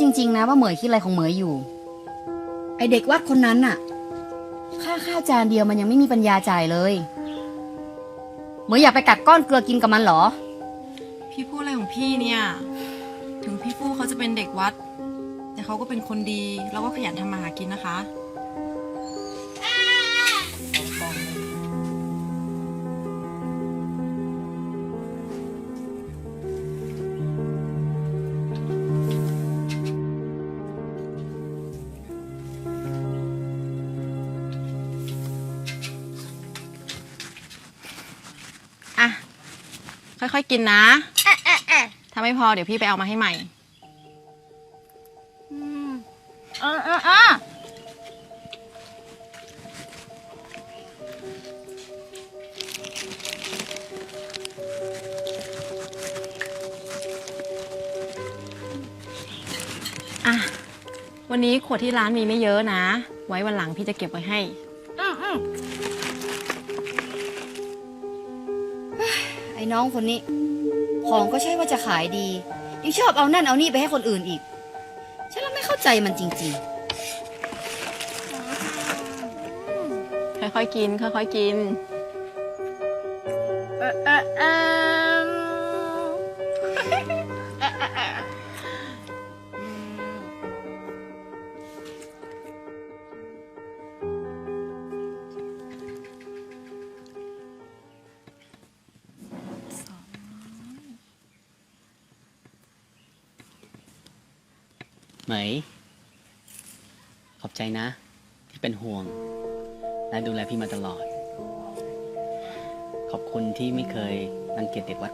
จริง ๆ นะว่าเหมยคิดอะไรของเหมยอยู่ ไอเด็กวัดคนนั้นน่ะ ค่าข้าวจานเดียวมันยังไม่มีปัญญาจ่ายเลยเหมยอยากไปกัดก้อนเกลือกินกับมันเหรอ พี่พูดอะไรของพี่เนี่ย ถึงพี่ฟู่เขาจะเป็นเด็กวัด แต่เขาก็เป็นคนดีแล้วก็ขยันทำมาหากินนะคะ ค่อยๆกินนะถ้าไม่พอเดี๋ยวพี่ไปเอามาให้ใหม่อ่าอ่าอ่าอะวันนี้ขวดที่ร้านมีไม่เยอะนะ ไว้วันหลังพี่จะเก็บไว้ให้ น้องคนนี้ ของก็ใช่ว่าจะขายดี ยังชอบเอานั่นเอานี่ไปให้คนอื่นอีก ฉันแล้วไม่เข้าใจมันจริง ค่อยๆกิน ค่อยๆกินๆเออเออเออ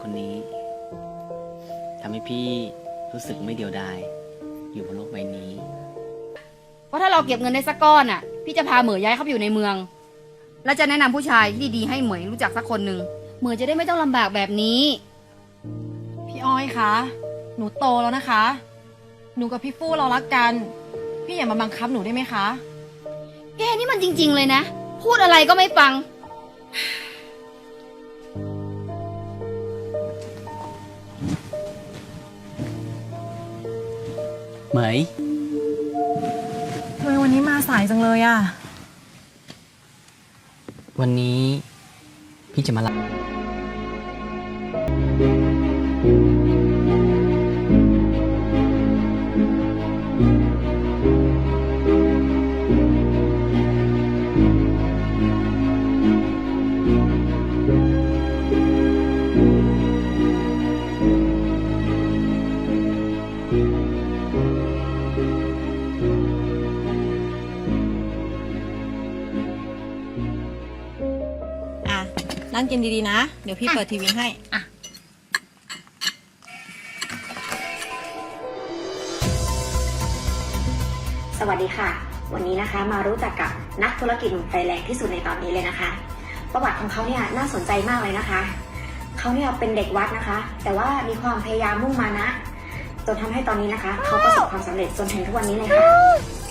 คนนี้ทำให้พี่รู้สึกไม่เดียวดาย อยู่บนโลกใบนี้ว่าถ้าเราเก็บเงินได้สักก้อนอะ พี่จะพาเหมยย้ายเข้าไปอยู่ในเมือง แล้วจะแนะนำผู้ชายที่ดีๆให้เหมยรู้จักสักคนหนึ่งเหมยจะได้ไม่ต้องลำบากแบบนี้ พี่อ้อยคะ หนูโตแล้วนะคะ หนูกับพี่ฟู่เรารักกัน พี่อย่ามาบังคับหนูได้ไหมคะ แกนี่มันจริง ๆ เลยนะ พูดอะไรก็ไม่ฟัง เหมย ทำไมวันนี้มาสายจังเลยอะวันนี้พี่จะมารับ นั่งกินดีๆนะ เดี๋ยวพี่เปิดทีวีให้สวัสดีค่ะ วันนี้นะคะมารู้จักกับนักธุรกิจหนุ่มไฟแรงที่สุดในตอนนี้เลยนะคะ ประวัติของเขาเนี่ยน่าสนใจมากเลยนะคะ เขาเนี่ยเป็นเด็กวัดนะคะ แต่ว่ามีความพยายามมุ่งมานะ จนทำให้ตอนนี้นะคะ เขาประสบความสำเร็จจนถึงทุกวันนี้เลยค่ะ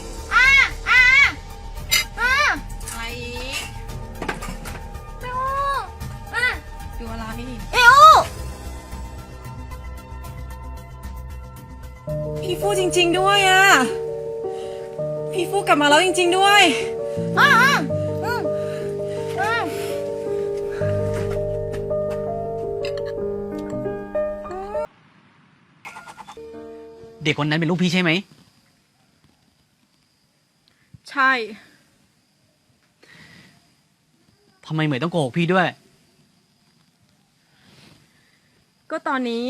ริง ๆ ด้วยอะพี่ฟู่กลับมาแล้วจริง ๆ ด้วยเด็กคนนั้นเป็นลูกพี่ใช่ไหม ใช่ ทำไมเหมยต้องโกหกพี่ด้วย ก็ตอนนี้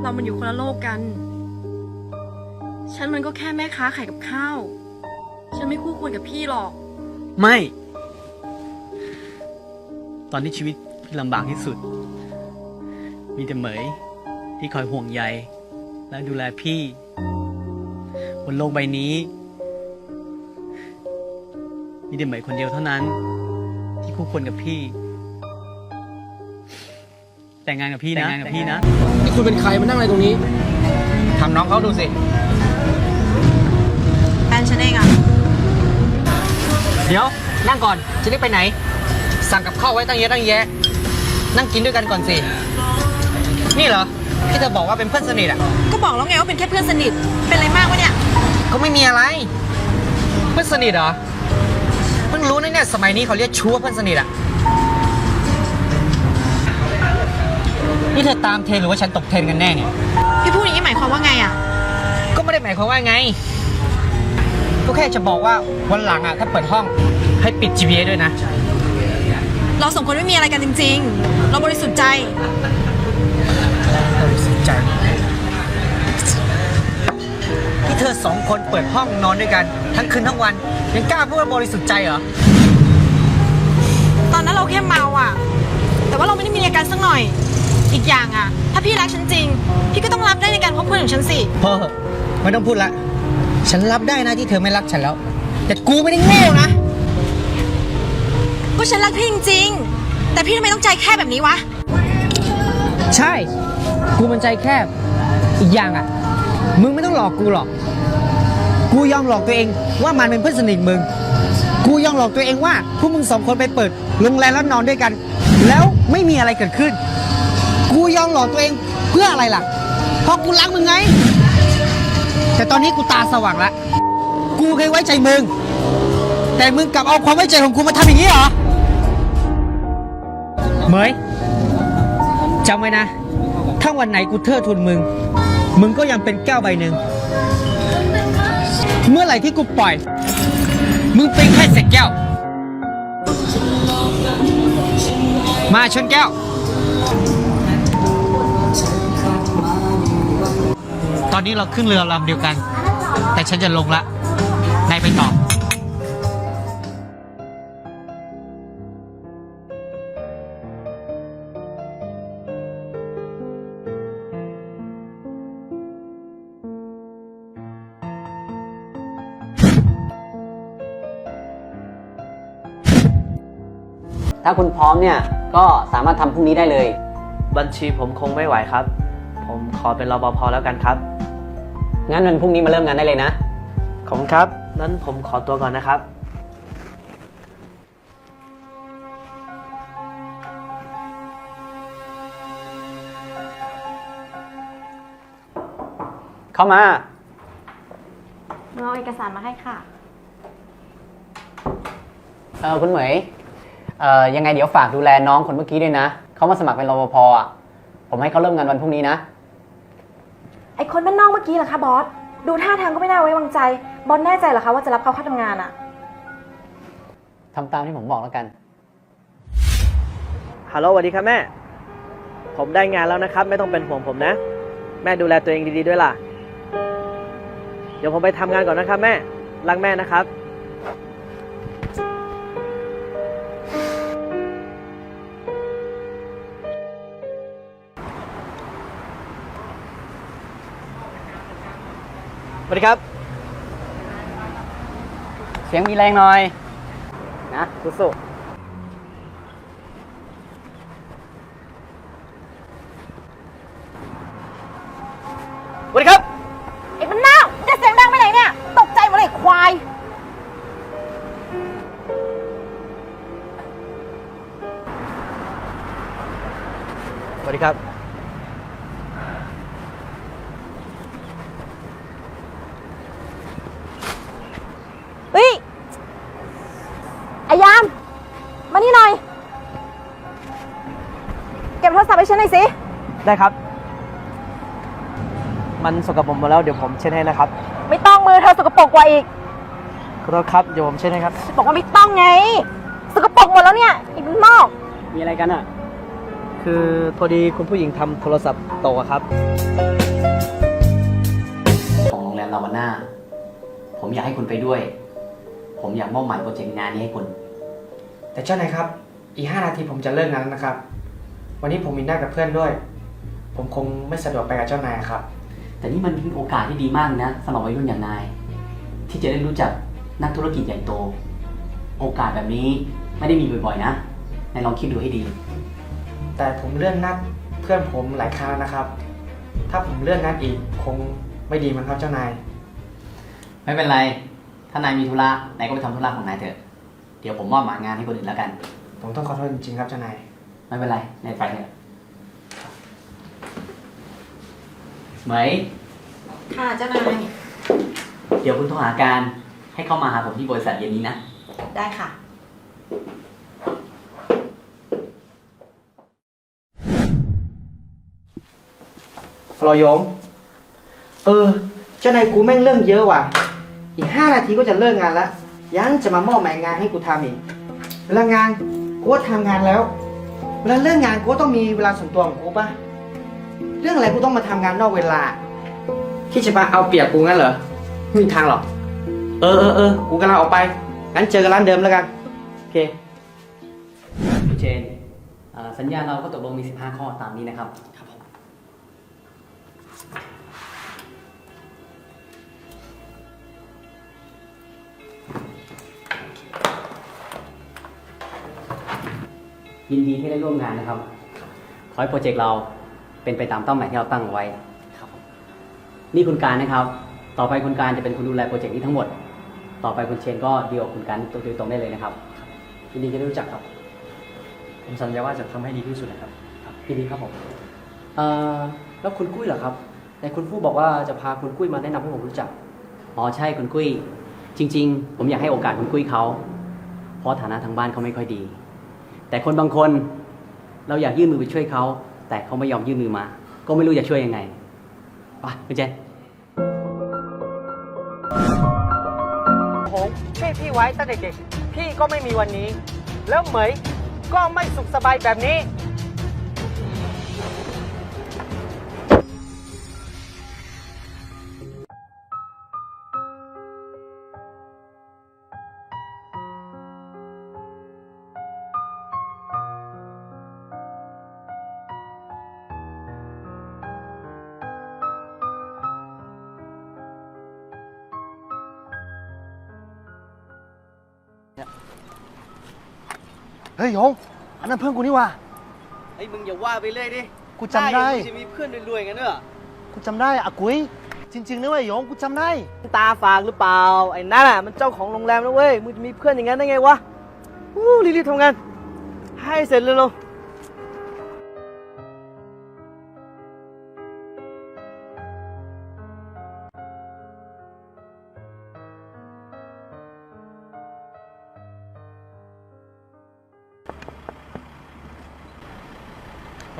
เรามันอยู่คนละโลกกัน ฉันมันก็แค่แม่ค้าขายกับข้าว ฉันไม่คู่ควรกับพี่หรอก ไม่ ตอนที่ชีวิตพี่ลำบากที่สุด มีแต่เหมยที่คอยห่วงใย และดูแลพี่ บนโลกใบนี้ มีแต่เหมยคนเดียวเท่านั้น ที่คู่ควรกับพี่ แต่งงานกับพี่นะแต่งงานกับพี่นะ นี่คุณเป็นใครมานั่งอะไรตรงนี้ถามน้องเขาดูสิแฟ นฉันเองอะเดี๋ยวนั่งก่อนจะรีบไปไหน สั่งกับข้าวไว้ตั้งเยอะตั้งแยะ นั่งกินด้วยกันก่อนสิ นี่เหรอที่เธอบอกว่าเป็นเพื่อนสนิทอะก็บอกแล้วไงว่าเป็นแค่เพื่อนสนิท เป็นอะไรมากวะเนี่ย ก็ไม่มีอะไร เพื่อนสนิทเหรอ เพิ่งรู้นะเนี่ยสมัยนี้เขาเรียกชู้ว่าเพื่อนสนิทอะนี่เธอตามเทรนหรือว่าฉันตกเทรนกันแน่เนี่ย พี่พูดอย่างนี้หมายความว่าไงอะก็ไม่ได้หมายความว่าไง ก็แค่จะบอกว่าวันหลังอะถ้าเปิดห้องให้ปิด GPS ด้วยนะ เราสองคนไม่มีอะไรกันจริง ๆ เราบริสุทธิ์ใจบริสุทธิ์ใจที่เธอสองคนเปิดห้องนอนด้วยกัน ทั้งคืนทั้งวันยังกล้าพูดว่าบริสุทธิ์ใจเหรอ ตอนนั้นเราแค่เมาอะแต่ว่าเราไม่ได้มีอะไรกันสักหน่อย อีกอย่างอะถ้าพี่รักฉันจริง พี่ก็ต้องรับได้ในการคบเพื่อนของฉันสิ พอเหอะไม่ต้องพูดละ ฉันรับได้นะที่เธอไม่รักฉันแล้ว แต่กูไม่ได้โง่นะ ก็ฉันรักพี่จริงๆ แต่พี่ทำไมต้องใจแค่แบบนี้วะ ใช่ กูมันใจแคบ อีกอย่างอะ มึงไม่ต้องหลอกกูหรอก กูยอมหลอกตัวเองว่ามันเป็นเพื่อนสนิทมึง กูยอมหลอกตัวเองว่าพวกมึงสองคนไปเปิดโรงแรมแล้วนอนด้วยกัน แล้วไม่มีอะไรเกิดขึ้น กูยอมหลอกตัวเองเพื่ออะไรล่ะ เพราะกูรักมึงไง แต่ตอนนี้กูตาสว่างล้วกูเคยไว้ใจมึง แต่มึงกลับเอาความไว้ใจของกูมาทำอย่างนี้เหรอ เหมยจำไว้นะ ถ้าวันไหนกูเทิดทุนมึง มึงก็ยังเป็นแก้วใบหนึ่ง เมื่อไหร่ที่กูปล่อย มึงเป็นแค่เศษแก้ว มาชนแก้ว ตอนนี้เราขึ้นเรือลำเดียวกัน แต่ฉันจะลงละนายไปต่อถ้าคุณพร้อมเนี่ยก็สามารถทำพรุ่งนี้ได้เลย บัญชีผมคงไม่ไหวครับ ผมขอเป็นรปภแล้วกันครับ งั้นวันพรุ่งนี้มาเริ่มงานได้เลยนะ ขอบคุณครับ นั้นผมขอตัวก่อนนะครับ เข้ามาเอาเอกสารมาให้ค่ะ เออคุณเหมย เออยังไงเดี๋ยวฝากดูแลน้องคนเมื่อกี้ด้วยนะ เขามาสมัครเป็นรปภอะ ผมให้เขาเริ่มงานวันพรุ่งนี้นะไอ คนบ้านนอกเมื่อกี้เหรอคะบอส ดูท่าทางก็ไม่น่าไว้วางใจ บอสแน่ใจเหรอคะว่าจะรับเขาเข้าทำงานอะทำตามที่ผมบอกแล้วกัน ฮัลโหลสวัสดีครับแม่ ผมได้งานแล้วนะครับ ไม่ต้องเป็นห่วงผมนะ แม่ดูแลตัวเองดีๆด้วยล่ะ เดี๋ยวผมไปทำงานก่อนนะครับแม่ รักแม่นะครับ สียงมีแรงหน่อย นะสู้ๆ ได้ครับ มันสกปรกหมดแล้วเดี๋ยวผมเช็ดให้นะครับ ไม่ต้องมือเธอสกปรกกว่าอีกขอโทษครับเดี๋ยวผมเช็ดให้ครับ บอกว่าไม่ต้องไง สกปรกหมดแล้วเนี่ยไอ้บ้านนอกๆมีอะไรกันอะ คือพอดีคุณผู้หญิงทำโทรศัพท์ตกอะครับ ของโรงแรมลาวาน่า ผมอยากให้คุณไปด้วย ผมอยากมอบหมายโปรเจกต์งานนี้ให้คุณ แต่เจ้านายครับ อีกห้านาทีผมจะเลิกงานแล้วนะครับ วันนี้ผมมีนัดกับเพื่อนด้วย ผมคงไม่สะดวกไปกับเจ้านายครับ แต่นี่มันเป็นโอกาสที่ดีมากนะสำหรับวัยรุ่นอย่างนาย ที่จะได้รู้จักนักธุรกิจใหญ่โต โอกาสแบบนี้ไม่ได้มีบ่อยๆนะนายลองคิดดูให้ดี แต่ผมเลื่อนนัดเพื่อนผมหลายครั้งแล้วนะครับ ถ้าผมเลื่อนนัดอีกคงไม่ดีมั้งครับเจ้านาย ไม่เป็นไร ถ้านายมีธุระนายก็ไปทำธุระของนายเถอะ เดี๋ยวผมมอบหมายงานให้คนอื่นแล้วกัน ผมต้องขอโทษจริงๆครับเจ้านาย ไม่เป็นไรนายไปเถอะ เหมยค่ะเจ้านาย เดี๋ยวคุณโทรหาการให้เข้ามาหาผมที่บริษัทเย็นนี้นะ ได้ค่ะรอยงเออ เจ้านายกูแม่งเรื่องเยอะว่ะ อีกห้านาทีก็จะเลิกงานแล้วยังจะมามอบหมายงานให้กูทำอีกเวลางานกูก็ทำงานแล้วเวลาเลิกงานกูก็ต้องมีเวลาส่วนตัวของกูป่ะ เรื่องอะไรกูต้องมาทำงานนอกเวลาคิดจะมาเอาเปรียบกูงั้นเหรอไม่มีทางหรอกเออเออเออกูกำลังออกไป งั้นเจอกันร้านเดิมแล้วกัน โอเคคุณเจนอ่าสัญญาเราก็ตกลงมี 15 ข้อตามนี้นะครับ ครับผม ยินดีที่ได้ร่วมงานนะครับ ขอให้โปรเจกต์เรา เป็นไปตามเป้าหมายที่เราตั้งไว้ครับผมนี่คุณการนะครับ ต่อไปคุณการจะเป็นคนดูแลโปรเจกต์นี้ทั้งหมด ต่อไปคุณเชนก็ดีลกับคุณการตัวโดยตรงได้เลยนะครับยินดีที่ได้รู้จักครับผมสัญญาว่าจะทำให้ดีที่สุดนะครับครับยินดีครับผมเอ่อแล้วคุณกุ้ยเหรอครับในคุณผู้บอกว่าจะพาคุณกุ้ยมาแนะนำให้ผมรู้จัก อ๋อใช่คุณกุ้ย จริง ๆ ผมอยากให้โอกาสคุณกุ้ยเขาเพราะฐานะทางบ้านเขาไม่ค่อยดี แต่คนบางคนเราอยากยื่นมือไปช่วยเขา แต่เขาไม่ยอมยื่นมือมา ก็ไม่รู้จะช่วยยังไงไปคุณเจนผมช่วยพี่ไว้ตั้งแต่เด็ก พี่ก็ไม่มีวันนี้ แล้วเหมยก็ไม่สุขสบายแบบนี้ ฮ้ยโยงอันนั้นเพื่อนกูนี่ว่ะไอ้มึงอย่าว่าไปเลยดิกูจำได้ หน้าอย่างมึงจะมีเพื่อนรวยๆกันเนอะกูจำได้อากุ้ยจริง ๆนะเว้ยโยงกูจำได้ ตาฝากหรือเปล่า ไอ้นั่นอะมันเจ้าของโรงแรมนะเว้ย มึงจะมีเพื่อนอย่างนั้นได้ไงวะอู้รีบๆทำงาน ให้เสร็จเร็วส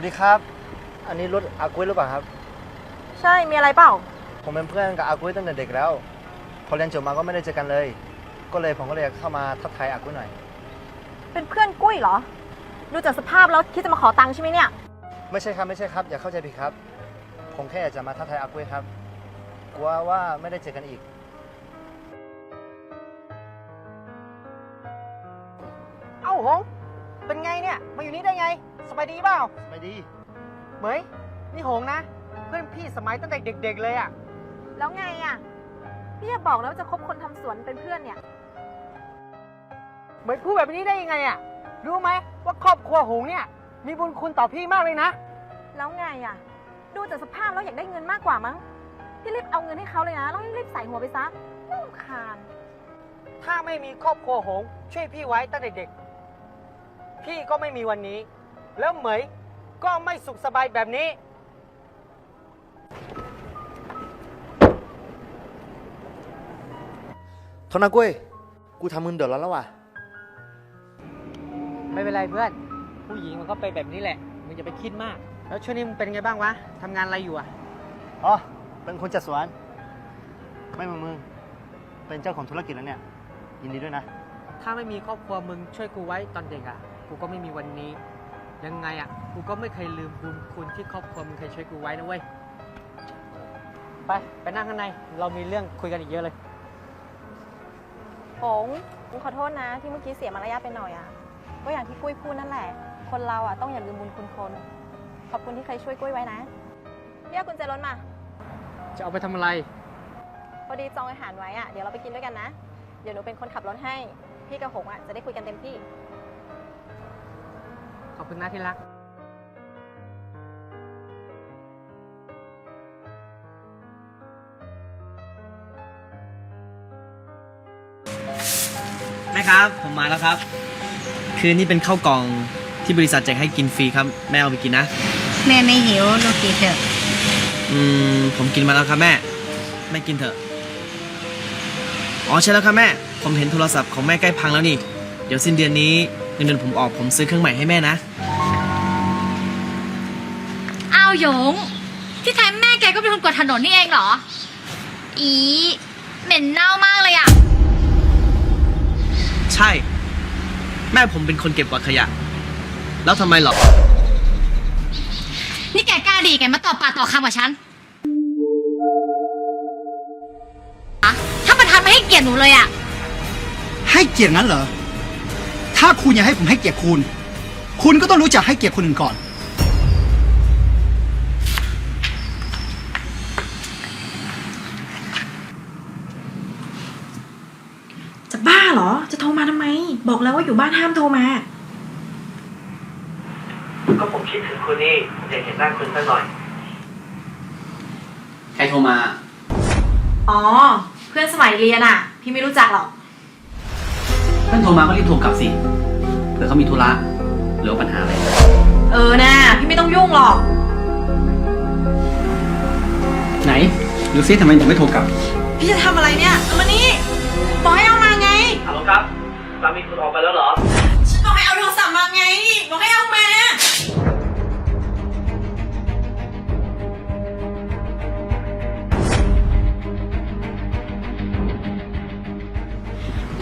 วัสดีครับ อันนี้รถอากุ้ยหรือเปล่าครับ ใช่ มีอะไรเปล่า ผมเป็นเพื่อนกับอากุ้ยตั้งแต่เด็กแล้ว พอเรียนจบมาก็ไม่ได้เจอกันเลย ก็เลยผมก็เลยเข้ามาทักทายอากุ้ยหน่อย เป็นเพื่อนกุ้ยเหรอ ดูจากสภาพแล้วคิดจะมาขอตังค์ใช่ไหมเนี่ย ไม่ใช่ครับไม่ใช่ครับอย่าเข้าใจผิดครับ ผมแค่อยากจะมาทักทายอากุ้ยครับ กลัวว่าไม่ได้เจอกันอีก เอ้าหงเป็นไงเนี่ย มาอยู่นี่ได้ไง สบายดีเปล่าไม่ดี เหมยนี่หงนะ เพื่อนพี่สมัยตั้งแต่เด็ก ๆ เลยอะ แล้วไงอะ พี่อย่าบอกนะว่าจะคบคนทำสวนเป็นเพื่อนเนี่ย เหมยพูดแบบนี้ได้ยังไงอะ รู้ไหมว่าครอบครัวหงเนี่ย มีบุญคุณต่อพี่มากเลยนะ แล้วไงอะ ดูจากสภาพแล้วอยากได้เงินมากกว่ามั้ง พี่รีบเอาเงินให้เขาเลยนะ แล้วรีบใส่หัวไปซะน่ารำคาญ ถ้าไม่มีครอบครัวหง ช่วยพี่ไว้ตั้งแต่เด็ก พี่ก็ไม่มีวันนี้ แล้วเหมยก็ไม่สุขสบายแบบนี้ โทษนะกุ้ย กูทำมึงเดือดร้อนแล้วว่ะ ไม่เป็นไรเพื่อน ผู้หญิงมันก็ไปนแบบนี้แหละ มึงจะไปคิดมาก แล้วช่วงนี้มึงเป็นไงบ้างวะทำงานอะไรอยู่อะ อ๋อ เป็นคนจัดสวน ไม่เหมือนมึง เป็นเจ้าของธุรกิจแล้วเนี่ย ยินดีด้วยนะ ถ้าไม่มีครอบครัวมึงช่วยกูไว้ตอนเด็กอะ กูก็ไม่มีวันนี้ ยังไงอะ กูก็ไม่เคยลืมบุญคุณที่ครอบครัวมึงเคยช่วยกูไว้นะเว้ย ไป ไปนั่งข้างใน เรามีเรื่องคุยกันอีกเยอะเลย ผงกูขอโทษนะ ที่เมื่อกี้เสียมารยาทไปหน่อยอะ ก็อย่างที่กุ้ยพูดนั่นแหละ คนเราอะต้องอย่าลืมบุญคุณคน ขอบคุณที่เคยช่วยกุ้ยไว้นะเรียกกุญแจรถมา จะเอาไปทำอะไร พอดีจองอาหารไว้อะ เดี๋ยวเราไปกินด้วยกันนะ เดี๋ยวหนูเป็นคนขับรถให้ พี่กับหงอะจะได้คุยกันเต็มที่ข อบคุณนะที่รักแม่ครับ ผมมาแล้วครับ คือนี่เป็นข้าวกล่องที่บริษัทแจกให้กินฟรีครับ แม่เอาไปกินนะ แม่ไม่หิวลูกกินเถอะ อืม ผมกินมาแล้วครับแม่ แม่กินเถอะ อ๋อใช่แล้วครับแม่ ผมเห็นโทรศัพท์ของแม่ใกล้พังแล้วนี่ เดี๋ยวสิ้นเดือนนี้เงินเดือนผมออกผมซื้อเครื่องใหม่ให้แม่นะ อ้าวหยง ที่แท้แม่แกก็เป็นคนกวาดถนนนี่เองเหรอ อีเหม็นเน่ามากเลยอะใช่ แม่ผมเป็นคนเก็บกวาดขยะ แล้วทำไมหรอนี่แกกล้าดีแกมาต่อปากต่อคำกับฉันอะถ้าประธานไม่ให้เกียรติหนูเลยอะให้เกียรติงั้นเหรอ ถ้าคุณอยากให้ผมให้เกียรติคุณ คุณก็ต้องรู้จักให้เกียรติคนอื่นก่อน จะบ้าเหรอ จะโทรมาทำไม บอกแล้วว่าอยู่บ้านห้ามโทรมา ก็ผมคิดถึงคุณนี่ผมอยากเห็นหน้าคุณสักหน่อย ใครโทรมา อ๋อ เพื่อนสมัยเรียนอะพี่ไม่รู้จักหรอก เพื่อนโทรมาก็รีบโทรกลับสิเผื่อเขามีธุระหรือว่าปัญหาอะไรเออนะพี่ไม่ต้องยุ่งหรอก ไหนดูซิทำไมถึงไม่โทรกลับพี่จะทำอะไรเนี่ยเอามานี่บอกให้เอามาไง ฮัลโหลครับสามีคุณออกไปแล้วเหรอ ฉันบอกให้เอาโทรศัพท์มาไง บอกให้เอามา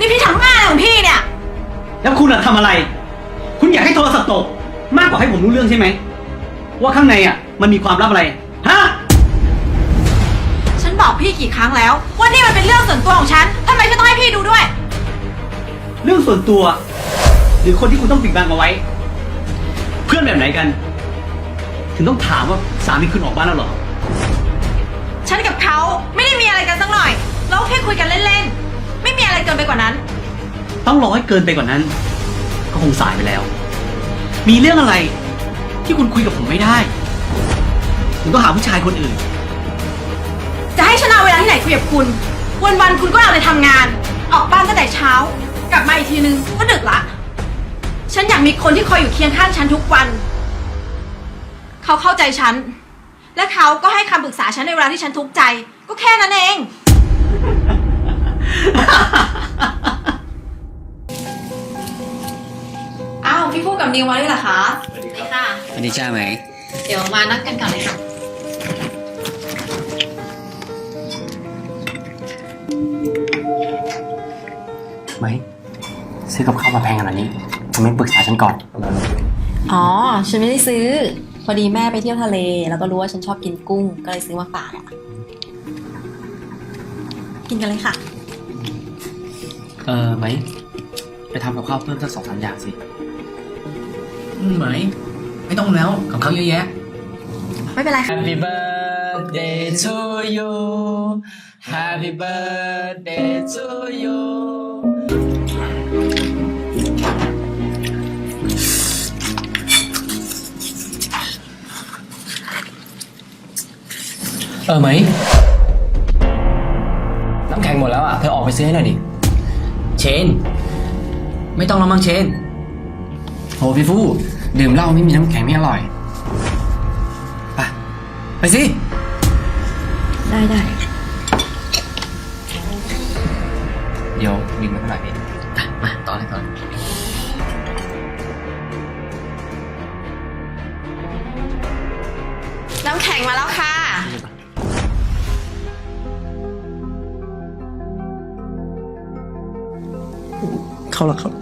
นี่พี่ทำงานของพี่เนี่ย แล้วคุณอะทำอะไร คุณอยากให้โทรศัพท์ตก มากกว่าให้ผมรู้เรื่องใช่ไหม ว่าข้างในอะมันมีความลับอะไร ฮะ ฉันบอกพี่กี่ครั้งแล้วว่านี่มันเป็นเรื่องส่วนตัวของฉันทำไมฉันต้องให้พี่ดูด้วย เรื่องส่วนตัว หรือคนที่คุณต้องปิดบังเอาไว้ เพื่อนแบบไหนกัน ถึงต้องถามว่าสามีคุณออกบ้านแล้วเหรอ ฉันกับเขาไม่ได้มีอะไรกันสักหน่อย เราแค่คุยกันเล่นๆ ไม่มีอะไรเกินไปกว่านั้น ต้องรอให้เกินไปกว่านั้น ก็คงสายไปแล้ว มีเรื่องอะไรที่คุณคุยกับผมไม่ได้คุณต้องหาผู้ชายคนอื่น จะให้ฉันเอาเวลาที่ไหนคุยกับคุณวันๆคุณก็เอาแต่ทำงาน ออกบ้านตั้งแต่เช้า กลับมาอีกทีนึงก็ดึกละ ฉันอยากมีคนที่คอยอยู่เคียงข้างฉันทุกวัน เขาเข้าใจฉัน และเขาก็ให้คำปรึกษาฉันในเวลาที่ฉันทุกข์ใจ ก็แค่นั้นเอง อ้าวพี่พูดกับนิวมาด้วยเหรอคะค่ะ สวัสดีจ้าไหม เดี๋ยวมานัดกันก่อนเลยค่ะ ไหมซื้อกับข้าวมาแพงขนาดนี้ทำไมปรึกษาฉันก่อน อ๋อ ฉันไม่ได้ซื้อ พอดีแม่ไปเที่ยวทะเล แล้วก็รู้ว่าฉันชอบกินกุ้ง ก็เลยซื้อมาฝากอะกินกันเลยค่ะเออไหม ไปทำกับข้าวเพิ่มสักสองสามอย่างสิอืมไหม ไม่ต้องแล้วกับเขาวเยอะแยะ ไม่เป็นไรค่ะ Happy birthday to you Happy birthday to you เออไหม น้ำแข็งหมดแล้วอะ เธอออกไปซื้อให้หน่อยดิ เชน ไม่ต้องแล้วมั้งเชนโหพี่ฟู่ดื่มเหล้าไม่มีน้ำแข็งไม่อร่อย ไปไปสิ ได้ได้เดี๋ยวบินมาเท่าไหร่พี่อะมาต่อเลยต่อเลยน้ำแข็งมาแล้วค่ะ เข้าละครับ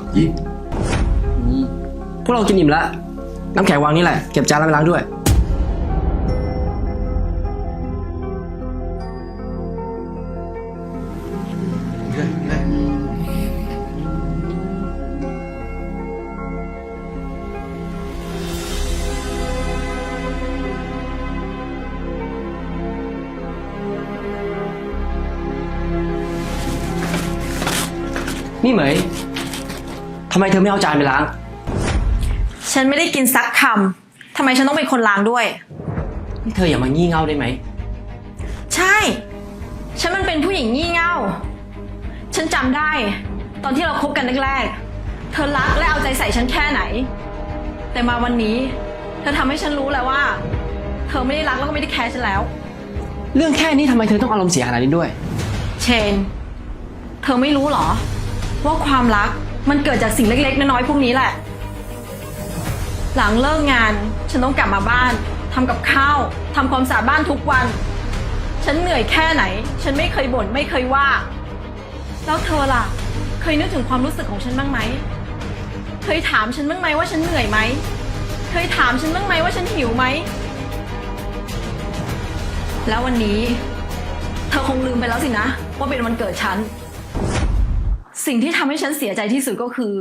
พวกเรากินอิ่มแล้วน้ำแข็งวางนี่แหละ เก็บจานแล้วไปล้างด้วย นี่เหมยทำไมเธอไม่เอาจานไปล้าง ฉันไม่ได้กินซักคำทำไมฉันต้องเป็นคนล้างด้วย นี่เธออย่ามางี่เง่าได้ไหม ใช่ ฉันมันเป็นผู้หญิงงี่เง่า ฉันจำได้ ตอนที่เราคบกันแรกๆ เธอรักและเอาใจใส่ฉันแค่ไหน แต่มาวันนี้ เธอทำให้ฉันรู้แล้วว่า เธอไม่ได้รักแล้วก็ไม่ได้แคร์ฉันแล้วนเรื่องแค่นี้ทำไมเธอต้องอารมณ์เสียขนาดนี้ด้วย เชน เธอไม่รู้เหรอ ว่าความรัก มันเกิดจากสิ่งเล็กๆ น้อยๆ พวกนี้แหละ หลังเลิกงาน ฉันต้องกลับมาบ้านทำกับข้าวทำความสะอาดบ้านทุกวัน ฉันเหนื่อยแค่ไหน ฉันไม่เคยบ่นไม่เคยว่า แล้วเธอล่ะ เคยนึกถึงความรู้สึกของฉันบ้างไหม เคยถามฉันบ้างไหมว่าฉันเหนื่อยไหม เคยถามฉันบ้างไหมว่าฉันหิวไหม แล้ววันนี้ เธอคงลืมไปแล้วสินะ ว่าเป็นวันเกิดฉัน สิ่งที่ทำให้ฉันเสียใจที่สุดก็คือ